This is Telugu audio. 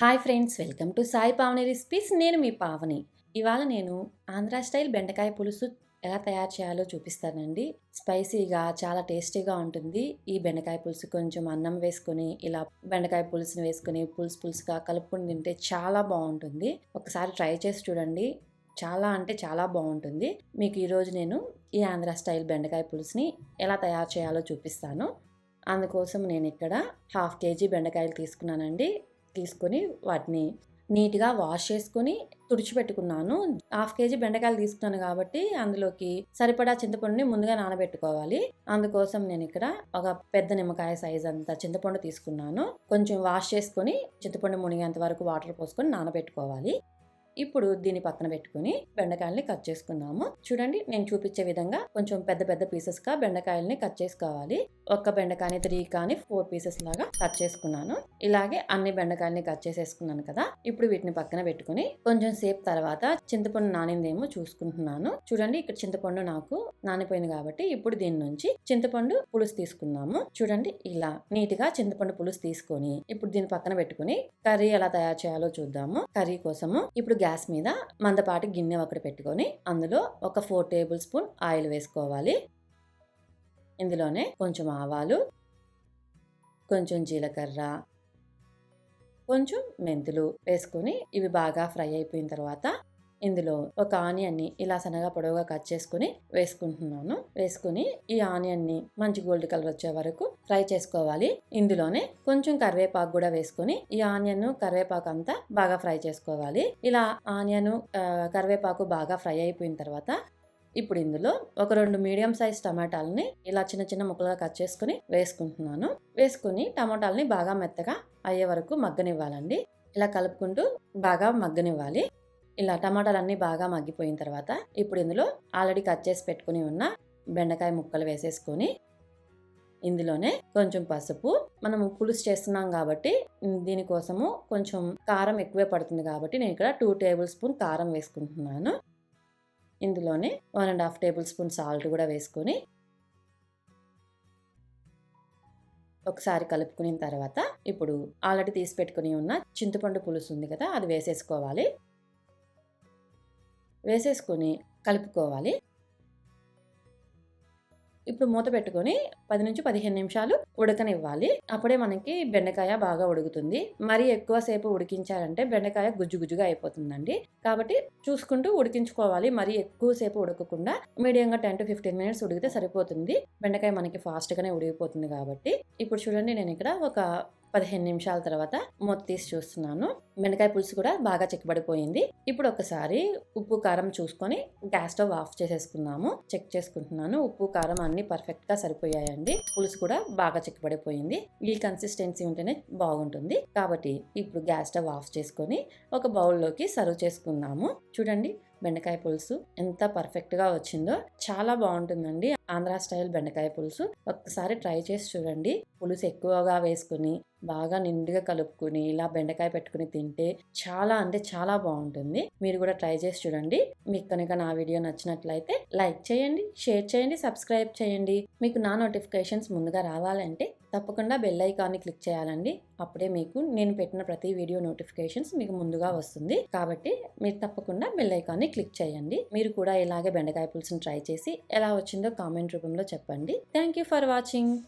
Hi friends welcome to Sai Pavani recipes. నేను మీ పావని. ఇవాళ నేను ఆంధ్ర స్టైల్ బెండకాయ పులుసు ఎలా తయారు చేయాలో చూపిస్తానండి. స్పైసీగా చాలా టేస్టీగా ఉంటుంది. ఈ బెండకాయ పులుసు కొంచెం అన్నం వేసుకొని ఇలా బెండకాయ పులుసుని వేసుకొని పులుసు పులుసుగా కలుపుకొని తింటే చాలా బాగుంటుంది. ఒకసారి ట్రై చేసి చూడండి. చాలా అంటే చాలా బాగుంటుంది. మీకు ఈరోజు నేను ఈ ఆంధ్ర స్టైల్ బెండకాయ పులుసుని ఎలా తయారు చేయాలో చూపిస్తాను. అందుకోసం నేను ఇక్కడ హాఫ్ కేజీ బెండకాయలు తీసుకున్నానండి. తీసుకొని వాటిని నీట్గా వాష్ చేసుకొని తుడిచిపెట్టుకున్నాను. హాఫ్ కేజీ బెండకాయలు తీసుకున్నాను కాబట్టి అందులోకి సరిపడా చింతపండుని ముందుగా నానబెట్టుకోవాలి. అందుకోసం నేను ఇక్కడ ఒక పెద్ద నిమ్మకాయ సైజ్ అంత చింతపండు తీసుకున్నాను. కొంచెం వాష్ చేసుకొని చింతపండు మునిగేంత వరకు వాటర్ పోసుకొని నానబెట్టుకోవాలి. ఇప్పుడు దీన్ని పక్కన పెట్టుకుని బెండకాయల్ని కట్ చేసుకుందాము. చూడండి నేను చూపించే విధంగా కొంచెం పెద్ద పెద్ద పీసెస్గా బెండకాయల్ని కట్ చేసుకోవాలి. ఒక్క బెండకాయని త్రీ కానీ ఫోర్ పీసెస్ లాగా కట్ చేసుకున్నాను. ఇలాగే అన్ని బెండకాయల్ని కట్ చేసేసుకున్నాను కదా. ఇప్పుడు వీటిని పక్కన పెట్టుకుని కొంచెం సేపు తర్వాత చింతపండు నానిందేమో చూసుకుంటున్నాను. చూడండి ఇక్కడ చింతపండు నాకు నానిపోయింది కాబట్టి ఇప్పుడు దీని నుంచి చింతపండు పులుసు తీసుకుందాము. చూడండి ఇలా నీట్గా చింతపండు పులుసు తీసుకొని ఇప్పుడు దీని పక్కన పెట్టుకుని కర్రీ ఎలా తయారు చేయాలో చూద్దాము. కర్రీ కోసము ఇప్పుడు గ్యాస్ మీద మందపాటి గిన్నె ఒకటి పెట్టుకొని అందులో ఒక ఫోర్ టేబుల్ స్పూన్ ఆయిల్ వేసుకోవాలి. ఇందులోనే కొంచెం ఆవాలు కొంచెం జీలకర్ర కొంచెం మెంతులు వేసుకొని ఇవి బాగా ఫ్రై అయిపోయిన తర్వాత ఇందులో ఒక ఆనియన్ని ఇలా సన్నగా పొడవుగా కట్ చేసుకుని వేసుకుంటున్నాను. వేసుకుని ఈ ఆనియన్ని మంచి గోల్డ్ కలర్ వచ్చే వరకు ఫ్రై చేసుకోవాలి. ఇందులోనే కొంచెం కరివేపాకు కూడా వేసుకుని ఈ ఆనియన్ కరివేపాకు అంతా బాగా ఫ్రై చేసుకోవాలి. ఇలా ఆనియన్ కరివేపాకు బాగా ఫ్రై అయిపోయిన తర్వాత ఇప్పుడు ఇందులో ఒక రెండు మీడియం సైజ్ టమాటాలని ఇలా చిన్న చిన్న ముక్కలుగా కట్ చేసుకుని వేసుకుంటున్నాను. వేసుకుని టమాటాలని బాగా మెత్తగా అయ్యే వరకు మగ్గనివ్వాలండి. ఇలా కలుపుకుంటూ బాగా మగ్గనివ్వాలి. ఇలా టమాటాలన్నీ బాగా మగ్గిపోయిన తర్వాత ఇప్పుడు ఇందులో ఆల్రెడీ కట్ చేసి పెట్టుకుని ఉన్న బెండకాయ ముక్కలు వేసేసుకొని ఇందులోనే కొంచెం పసుపు. మనం పులుసు చేస్తున్నాం కాబట్టి దీనికోసము కొంచెం కారం ఎక్కువే పడుతుంది కాబట్టి నేను ఇక్కడ టూ టేబుల్ స్పూన్ కారం వేసుకుంటున్నాను. ఇందులోనే one and half tablespoon salt కూడా వేసుకొని ఒకసారి కలుపుకున్న తర్వాత ఇప్పుడు ఆల్రెడీ తీసి పెట్టుకుని ఉన్న చింతపండు పులుసు ఉంది కదా అది వేసేసుకోవాలి. వేసేసుకొని కలుపుకోవాలి. ఇప్పుడు మూత పెట్టుకొని పది నుంచి పదిహేను నిమిషాలు ఉడకనివ్వాలి. అప్పుడే మనకి బెండకాయ బాగా ఉడుకుతుంది. మరీ ఎక్కువసేపు ఉడికించాలంటే బెండకాయ గుజ్జు గుజ్జుగా అయిపోతుందండి. కాబట్టి చూసుకుంటూ ఉడికించుకోవాలి. మరీ ఎక్కువసేపు ఉడకకుండా మీడియంగా టెన్ టు ఫిఫ్టీన్ మినిట్స్ ఉడికితే సరిపోతుంది. బెండకాయ మనకి ఫాస్ట్గానే ఉడికిపోతుంది కాబట్టి. ఇప్పుడు చూడండి నేను ఇక్కడ ఒక పదిహేను నిమిషాల తర్వాత మూత తీసి చూస్తున్నాను. బెండకాయ పులుసు కూడా బాగా చిక్కబడిపోయింది. ఇప్పుడు ఒకసారి ఉప్పు కారం చూసుకొని గ్యాస్ స్టవ్ ఆఫ్ చేసేసుకున్నాము చెక్ చేసుకుంటున్నాను. ఉప్పు కారం అన్ని పర్ఫెక్ట్గా సరిపోయాయండి. పులుసు కూడా బాగా చిక్కబడిపోయింది. ఈ కన్సిస్టెన్సీ ఉంటేనే బాగుంటుంది. కాబట్టి ఇప్పుడు గ్యాస్ స్టవ్ ఆఫ్ చేసుకొని ఒక బౌల్లోకి సర్వ్ చేసుకుందాము. చూడండి బెండకాయ పులుసు ఎంత పర్ఫెక్ట్గా వచ్చిందో. చాలా బాగుంటుందండి. ఆంధ్ర స్టైల్ బెండకాయ పులుసు. ఒక్కసారి ట్రై చేసి చూడండి. పులుసు ఎక్కువగా వేసుకుని బాగా నిండుగా కలుపుకుని ఇలా బెండకాయ పెట్టుకుని తింటే చాలా అంటే చాలా బాగుంటుంది. మీరు కూడా ట్రై చేసి చూడండి. మీకు కనుక నా వీడియో నచ్చినట్లయితే లైక్ చేయండి షేర్ చేయండి సబ్స్క్రైబ్ చేయండి. మీకు నా నోటిఫికేషన్స్ ముందుగా రావాలంటే తప్పకుండా బెల్ ఐకాన్ని క్లిక్ చేయాలండి. అప్పుడే మీకు నేను పెట్టిన ప్రతి వీడియో నోటిఫికేషన్స్ మీకు ముందుగా వస్తుంది. కాబట్టి మీరు తప్పకుండా బెల్ ఐకాన్ని క్లిక్ చేయండి. మీరు కూడా ఇలాగే బెండకాయ పులుసుని ట్రై చేసి ఎలా వచ్చిందో కామెంట్ రూపంలో చెప్పండి. Thank you for watching.